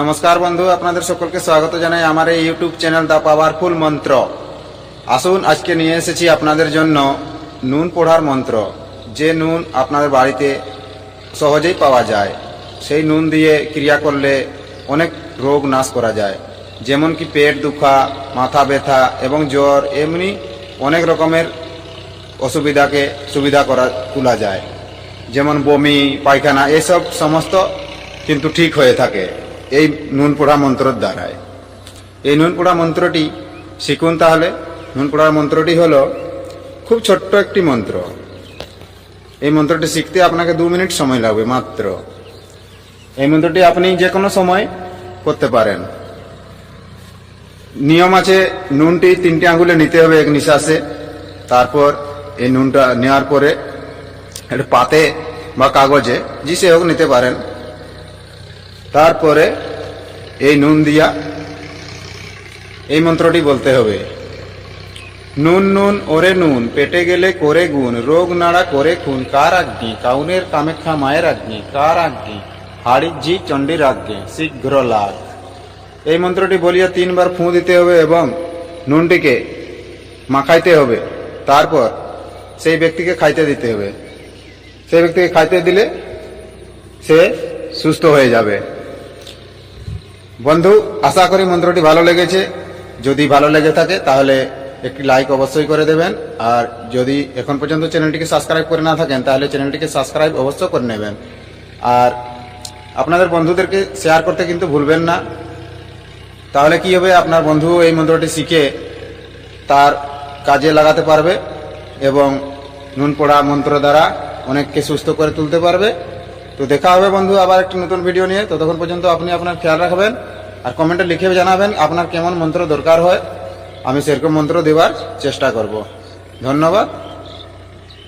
নমস্কার বন্ধু, আপনাদের সকলকে স্বাগত জানাই আমার এই ইউটিউব চ্যানেল দা পাওয়ারফুল মন্ত্র আসুন, আজকে নিয়ে এসেছি আপনাদের জন্য নুন পোড়ার মন্ত্র। যে নুন আপনাদের বাড়িতে সহজেই পাওয়া যায়, সেই নুন দিয়ে ক্রিয়া করলে অনেক রোগ নাশ করা যায়। যেমন কি পেট দুখা, মাথা ব্যথা এবং জ্বর, এমনি অনেক রকমের অসুবিধাকে সুবিধা করা, তোলা যায়। যেমন বমি, পায়খানা, এসব সমস্ত কিন্তু ঠিক হয়ে থাকে। এই নুন পোড়া মন্ত্রের দ্বারায়। এই নুন পোড়া মন্ত্রটি শিখুন তাহলে। নুন পোড়ার মন্ত্রটি হলো খুব ছোট্ট একটি মন্ত্র। এই মন্ত্রটি শিখতে আপনাকে দু মিনিট সময় লাগবে মাত্র। এই মন্ত্রটি আপনি যে কোনো সময় করতে পারেন। নিয়ম আছে, নুনটি তিনটি আঙুলে নিতে হবে, এক নিঃশ্বাসে। তারপর এই নুনটা নেওয়ার পরে একটা পাতে বা কাগজে, যে সে হোক নিতে পারেন। তারপরে এই নুন দিয়া এই মন্ত্রটি বলতে হবে। নুন নুন, ওরে নুন, পেটে গেলে করে গুণ, রোগ নাড়া করে খুন, কার আজ্ঞে? কাউনের কামেক্ষা মায়ের আজ্ঞে, কার আজ্ঞে? হাড়ির জি চণ্ডীর আজ্ঞে, শীঘ্র লাগ এই মন্ত্রটি বলিয়া তিনবার ফুঁ দিতে হবে এবং নুনটিকে মাখাইতে হবে। তারপর সেই ব্যক্তিকে খাইতে দিতে হবে। সেই ব্যক্তিকে খাইতে দিলে সে সুস্থ হয়ে যাবে। বন্ধু, আশা করি মন্ত্রটি ভালো লেগেছে। যদি ভালো লেগে থাকে, তাহলে একটি লাইক অবশ্যই করে দেবেন। আর যদি এখন পর্যন্ত চ্যানেলটিকে সাবস্ক্রাইব করে না থাকেন, তাহলে চ্যানেলটিকে সাবস্ক্রাইব অবশ্যই করে নেবেন। আর আপনাদের বন্ধুদেরকে শেয়ার করতে কিন্তু ভুলবেন না। তাহলে কি হবে? আপনার বন্ধু এই মন্ত্রটি শিখে তার কাজে লাগাতে পারবে এবং নুন পড়া মন্ত্র দ্বারা অনেককে সুস্থ করে তুলতে পারবে। তো দেখা হবে বন্ধু আবার একটি নতুন ভিডিও নিয়ে। ততক্ষণ পর্যন্ত আপনি আপনার খেয়াল রাখবেন। আর কমেন্টে লিখে জানাবেন আপনার কেমন মন্ত্র দরকার হয়। আমি সেরকম মন্ত্র দেওয়ার চেষ্টা করব। ধন্যবাদ।